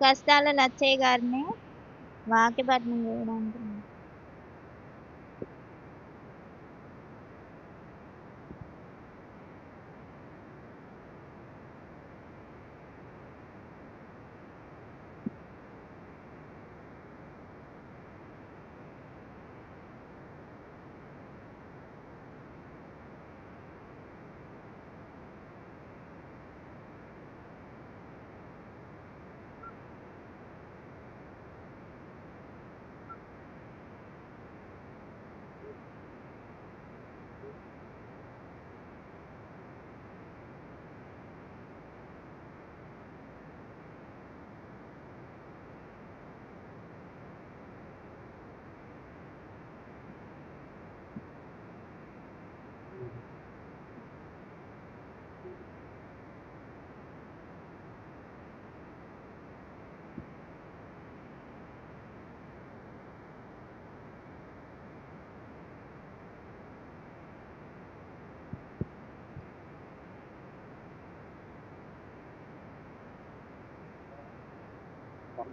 కష్టాల లచ్చయ్య గారిని. వాకిపట్నం చేయడానికి.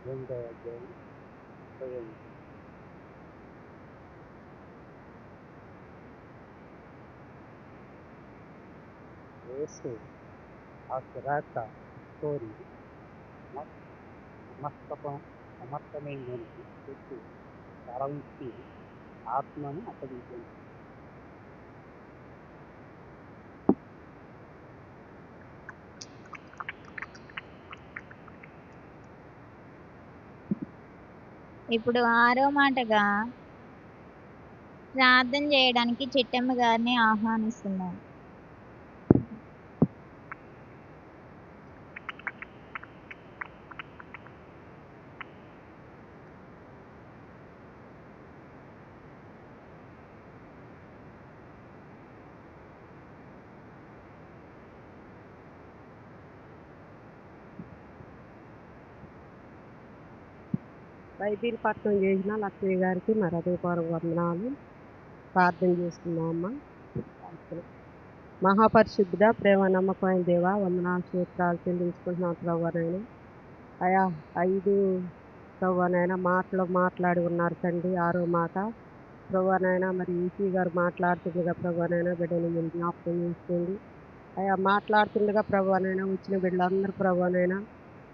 పంతొమ్మిదవ అధ్యాయం ముప్పై ఎనిమిది. యేసు ఆ సురాత కోరి సమ- సమస్తపం సమస్తమైనది పెట్టి తలంచి ఆత్మను అప్పగించింది ఇప్పుడు ఆరో మాటగా ప్రార్థన చేయడానికి చిట్టమ్మ గారిని ఆహ్వానిస్తున్నాను బైబిల్ పట్టణం చేసిన లక్ష్మి గారికి మా హృదయపూర్వక వందనాలు. ప్రార్థన అమ్మ. మహాపరిషుద్దా ప్రేమ నమ్మకమైన దేవ వందనాలు సూత్రాలు చెల్లించుకుంటున్నాం ప్రభువనైనా అయా ఐదు ప్రవ్వనైనా మాటలు మాట్లాడి ఉన్నారు తండ్రి ఆరో మాట. ప్రభువనైనా మరి ఈసీ గారు మాట్లాడుతుండగా ప్రభువనైనా బిడ్డను మీరు జ్ఞాపకం చేసుకోండి. అయా మాట్లాడుతుండగా ప్రభువనైనా వచ్చిన బిడ్డలందరూ ప్రభువనైనా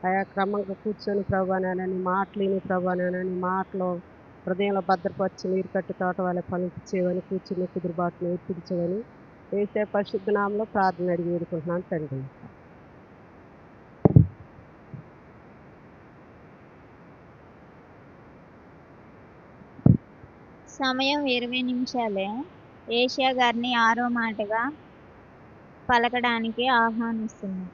ఆయా క్రమంగా కూర్చొని ప్రభానైనా నీ మాటలేని ప్రభానైనా నీ మాటలో హృదయంలో భద్రపరిచి నీరు కట్టు తోట వాళ్ళ పనిచేయమని కూర్చుని కుదురుబాటును నేర్పించమని వేసే పరిశుద్ధ నామంలో ప్రార్థన అడిగి వేడుకుంటున్నాను తండ్రి. సమయం ఇరవై నిమిషాలే. ఏషియా గారిని ఆరో మాటగా పలకడానికి ఆహ్వానిస్తున్నాను.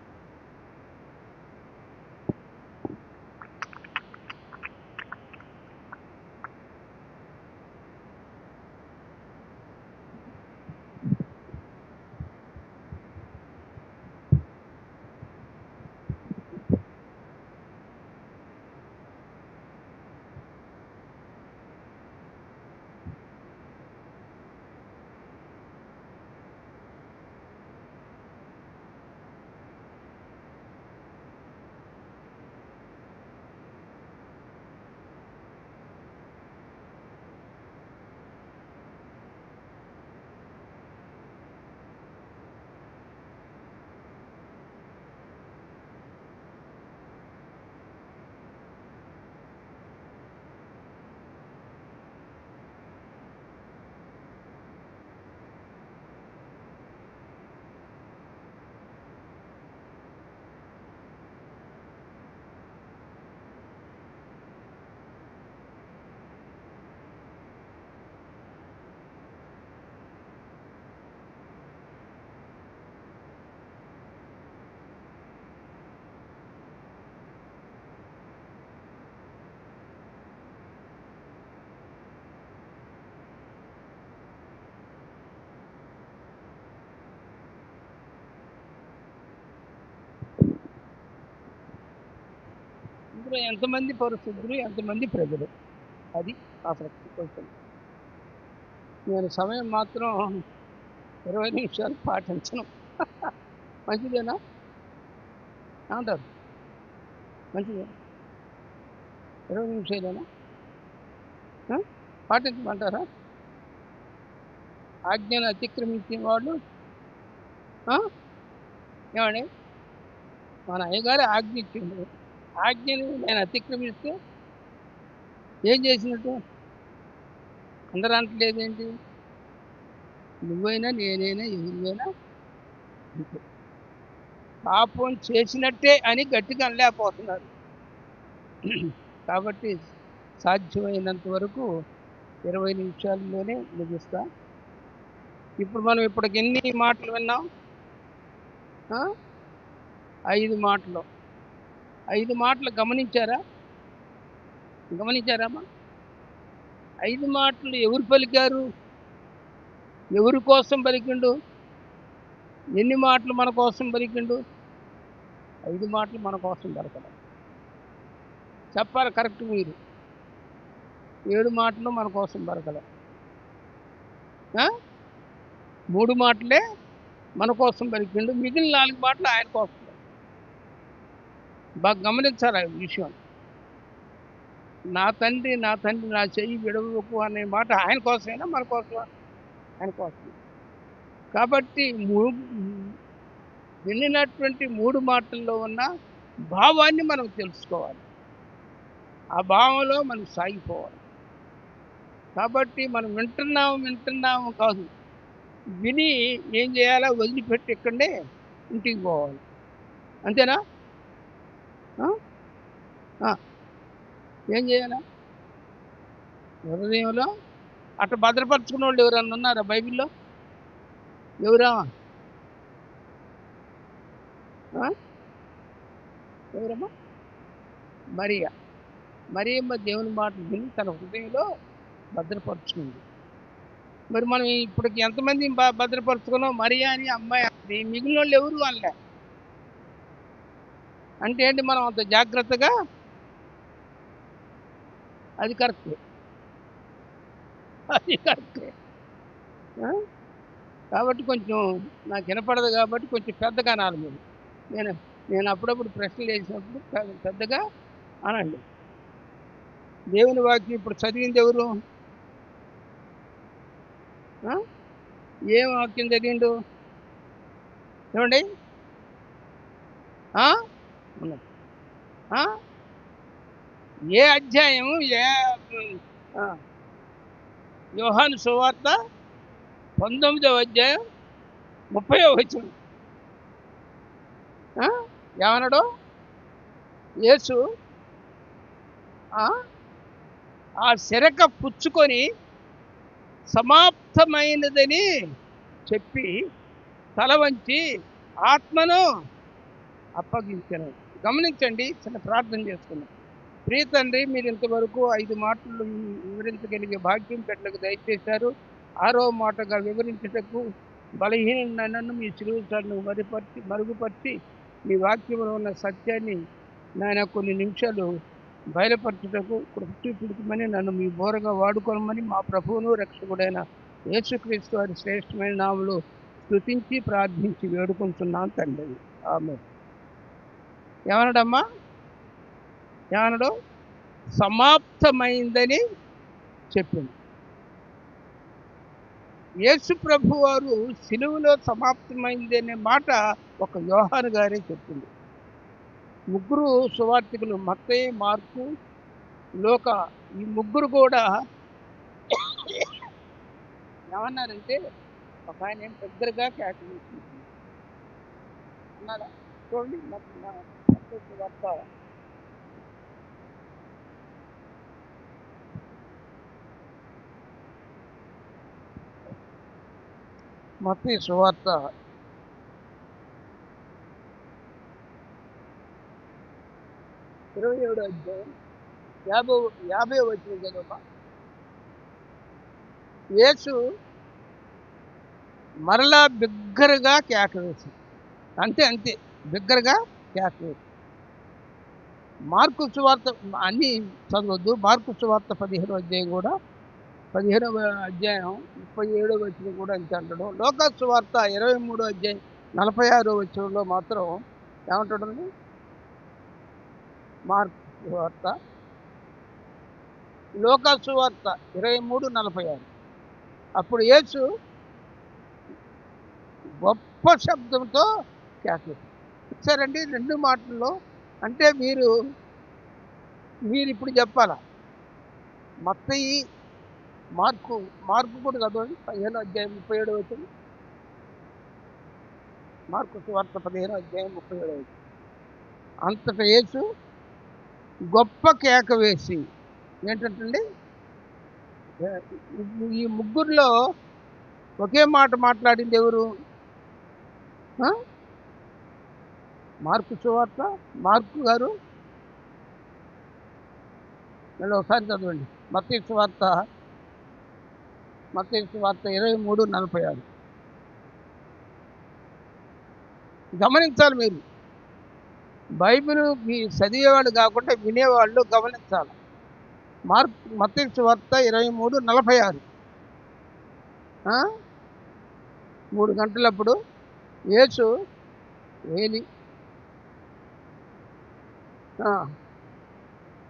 ఇందులో ఎంతమంది పరిశుద్ధులు ఎంతమంది ప్రజలు? అది అసలు క్వశ్చన్ నేను సమయం మాత్రం ఇరవై నిమిషాలు పాటించను. మంచిదేనా? అంటారు. మంచిదే. ఇరవై నిమిషాలేనా? పాటించమంటారా? ఆజ్ఞను అతిక్రమించిన వాళ్ళు? ఏమండి? మన అయ్యగారు ఆజ్ఞ ఇచ్చిండు. ఆజ్ఞని నేను అతిక్రమిస్తే ఏం చేసినట్టు? అందరూ అంటలేదేంటి నువ్వైనా నేనైనా ఎవరివైనా పాపం చేసినట్టే అని గట్టిగా అనలేకపోతున్నారు. కాబట్టి సాధ్యమైనంత వరకు ఇరవై నిమిషాల్లోనే ముగిస్తా. ఇప్పుడు మనం ఇప్పటికి ఎన్ని మాటలు విన్నాం? ఐదు మాటలు. ఐదు మాటలు గమనించారా? గమనించారామా ఐదు మాటలు ఎవరు పలికారు? ఎవరి కోసం పలికిండు? ఎన్ని మాటలు మన కోసం పలికిండు? ఐదు మాటలు మన కోసం పలకడం. చెప్పాలి కరెక్ట్ మీరు. ఏడు మాటలు మన కోసం పలకడం. మూడు మాటలే మన కోసం పలికిండు. మిగిలిన నాలుగు మాటలు ఆయన కోసం బాగా గమనించాలి ఆ విషయం. నా తండ్రి నా తండ్రి నా చెయ్యి విడవకు అనే మాట ఆయన కోసమేనా? మన కోసమా? ఆయన కోసం కాబట్టి వినినటువంటి మూడు మాటల్లో ఉన్న భావాన్ని మనం తెలుసుకోవాలి. ఆ భావంలో మనం సాగిపోవాలి. కాబట్టి మనం వింటున్నాము వింటున్నాము కాదు. విని ఏం చేయాలో? వదిలిపెట్టి ఇక్కడే ఇంటికి పోవాలి. అంతేనా? ఏం చేయాలా? హృదయంలో అట్లా భద్రపరచుకున్న వాళ్ళు ఎవరన్నా ఉన్నారా బైబిల్లో? ఎవరా? ఆ? ఎవరమ్మా? మరియా. మరియమ్మ దేవుని మాట విని తన హృదయంలో భద్రపరుచుకుంది. మరి మనం ఇప్పటికి ఎంతమంది భద్రపరుచుకున్నాం? మరియా అని అమ్మాయి మిగిలిన వాళ్ళు ఎవరు అనలే అంటే ఏంటి మనం అంత జాగ్రత్తగా? అది కరెక్ట్. అది కరెక్ట్. కాబట్టి కొంచెం నాకు వినపడదు కాబట్టి కొంచెం పెద్దగా అనాలి మీరు. నేను నేను అప్పుడప్పుడు ప్రశ్నలు వేసినప్పుడు పెద్దగా అనండి. దేవుని వాక్యం ఇప్పుడు చదివింది ఎవరు? ఏం వాక్యం చదివిండు? ఏమండి ఉన్నది. ఏ అధ్యాయం ఏ యోహాను సువార్త పంతొమ్మిదవ అధ్యాయం ముప్పై వచ్చిన ఏమన్నాడు? యేసు ఆ, ఆ శరక పుచ్చుకొని సమాప్తమైనదని చెప్పి తల వంచి ఆత్మను అప్పగించను గమనించండి చిన్న ప్రార్థన చేసుకున్నాం ప్రియ తండ్రి మీరు ఇంతవరకు ఐదు మాటలు వివరించగలిగే భాగ్యం పెట్టలకు దయచేశారు. ఆరో మాటగా వివరించుటకు బలహీన నన్ను మీ చిరువుతాలను మరిపరిచి మరుగుపరిచి మీ వాక్యంలో ఉన్న సత్యాన్ని నాయన కొన్ని నిమిషాలు బయలుపరచుటకు కృషి పిడుకుమని నన్ను మీ బోరగా వాడుకోనమని మా ప్రభువును రక్షకుడైన యేసుక్రీస్తు వారి శ్రేష్టమైన నామలు స్థుతించి ప్రార్థించి వేడుకుంటున్నాను తండ్రి. ఆమె ఏమన్నాడమ్మా? ఏమన్నాడు? సమాప్తమైందని చెప్పింది యేసు ప్రభు వారు సిలువలో సమాప్తమైంది అనే మాట ఒక యోహాను గారే చెప్పింది ముగ్గురు సువార్థికులు మత్తయ్య మార్కు లోక ఈ ముగ్గురు కూడా ఏమన్నారంటే ఒక ఆయన ఏం దగ్గరగా క్యాటరీ అన్నారా చూడండి మత్తయి మా- మత్తయి సువార్త మత్తయి సువార్త ఇరవై ఏడు అధ్యాయం యాభై యాభై వచ్చిన చదవమా యేసు మరలా బిగ్గరగా కేక వేసి అంతే అంతే బిగ్గరగా కేక వేసి మార్కు సువార్త అన్ని చదవద్దు. మార్కు సువార్త పదిహేను అధ్యాయం కూడా పదిహేనవ అధ్యాయం ముప్పై ఏడవ వచ్చిన కూడా అంతే అంటాడు. లోకా సువార్త ఇరవై మూడో అధ్యాయం నలభై ఆరో వచ్చినలో మాత్రం ఏమంటాడండి మార్క్ వార్త లోక వార్త ఇరవై మూడు నలభై ఆరు. అప్పుడు యేసు గొప్ప శబ్దంతో కేకలు. అండి రెండు మాటల్లో అంటే మీరు మీరు ఇప్పుడు చెప్పాలా? మత్తయి మార్కు మార్కు కూడా చదవండి. పదిహేను అధ్యాయం ముప్పై ఏడు వచ్చింది మార్కు సువార్త పదిహేను అధ్యాయం ముప్పై ఏడు వచ్చింది అంతట యేసు గొప్ప కేక వేసి ఏంటంటే ఈ ముగ్గురులో ఒకే మాట మాట్లాడింది ఎవరు? మార్కు సువార్త మార్కు గారు. మళ్ళీ ఒకసారి చదవండి. మత్తయి సువార్త మత్తయి సువార్త ఇరవై మూడు నలభై ఆరు. గమనించాలి మీరు. బైబిల్ మీ చదివేవాళ్ళు కాకుండా వినేవాళ్ళు గమనించాలి. మార్క్ మత్తయి సువార్త ఇరవై మూడు నలభై ఆరు. ఆ? మూడు గంటలప్పుడు యేసు ఏలి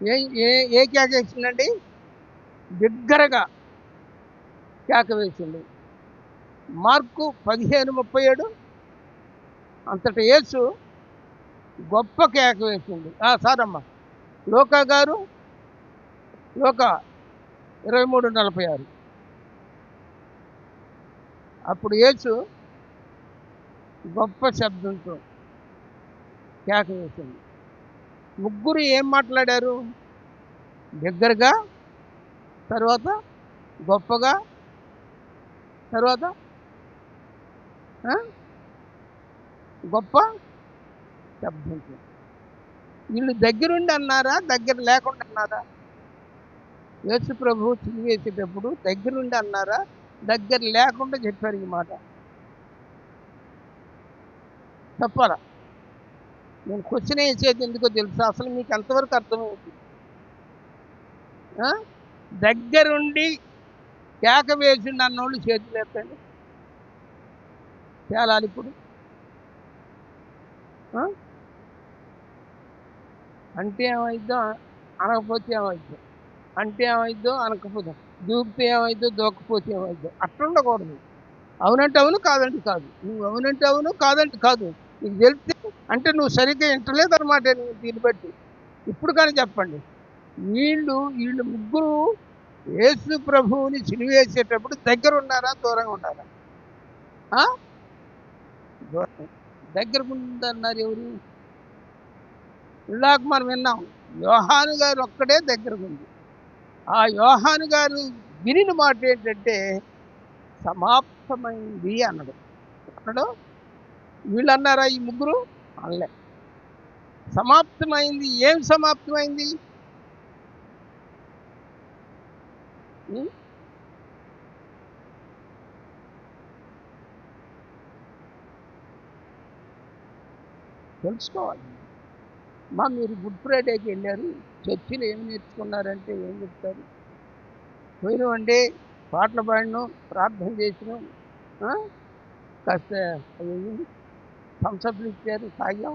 ఏ ఏ ఏ కేక వేసిందండి? బిగ్గరగా కేక వేసింది. మార్కు పదిహేను ముప్పై ఏడు. అంతట యేసు గొప్ప కేక వేసింది. సారమ్మ. లోకా గారు లోక ఇరవై మూడు నలభై ఆరు. అప్పుడు యేసు గొప్ప శబ్దంతో కేక వేసింది. ముగ్గురు ఏం మాట్లాడారు? దగ్గరగా తర్వాత గొప్పగా తర్వాత గొప్ప శబ్దంతో వీళ్ళు దగ్గరుండి అన్నారా? దగ్గర లేకుండా అన్నారా? యేసు ప్రభు వేసేటప్పుడు దగ్గరుండి అన్నారా? దగ్గర లేకుండా చెప్పారు ఈ మాట. చెప్పాలా? నేను క్వశ్చన్ వేసేది ఎందుకో తెలుసా? అసలు మీకు ఎంతవరకు అర్థమవుతుంది? ఆ? దగ్గరుండి కేక వేసిండు అన్నోళ్ళు చేతులు ఎత్తండి. తేలాలి ఇప్పుడు. ఆ? అంటే ఏమైద్దో అనకపోతే ఏమైద్దో అంటే ఏమైద్దో అనకపోతే దూకితే ఏమైద్దో దూకపోతే ఏమైద్దో అట్లా ఉండకూడదు అవునంటే అవును కాదంటే కాదు. నువ్వు అవునంటే అవును కాదంటే కాదు. నీకు తెలిస్తే అంటే నువ్వు సరిగ్గా వింటలేదు అనమాట దీన్ని బట్టి. ఇప్పుడు కానీ చెప్పండి. వీళ్ళు వీళ్ళు ముగ్గురు యేసు ప్రభువుని సిలివేసేటప్పుడు దగ్గర ఉన్నారా దూరంగా ఉన్నారా? ఆ? దూరం దగ్గర ఉందన్నారు ఎవరు? ఇలాగ మనం విన్నాం. యోహాను గారు ఒక్కడే దగ్గరకుంది. ఆ యోహాను గారు వినిన మాట ఏంటంటే సమాప్తమైంది అన్నాడు. అన్నాడు? వీళ్ళు అన్నారా ఈ ముగ్గురు? అనలే. సమాప్తమైంది. ఏం సమాప్తమైంది? తెలుసుకోవాలి. మా మీరు గుడ్ ఫ్రైడేకి వెళ్ళారు. చర్చిలు ఏం నేర్చుకున్నారంటే ఏం చెప్తారు? పోయినామండి పాటలు పాడినం ప్రార్థన చేసినాం కాస్త కాస్త थम्सअप लिख के दिखाइए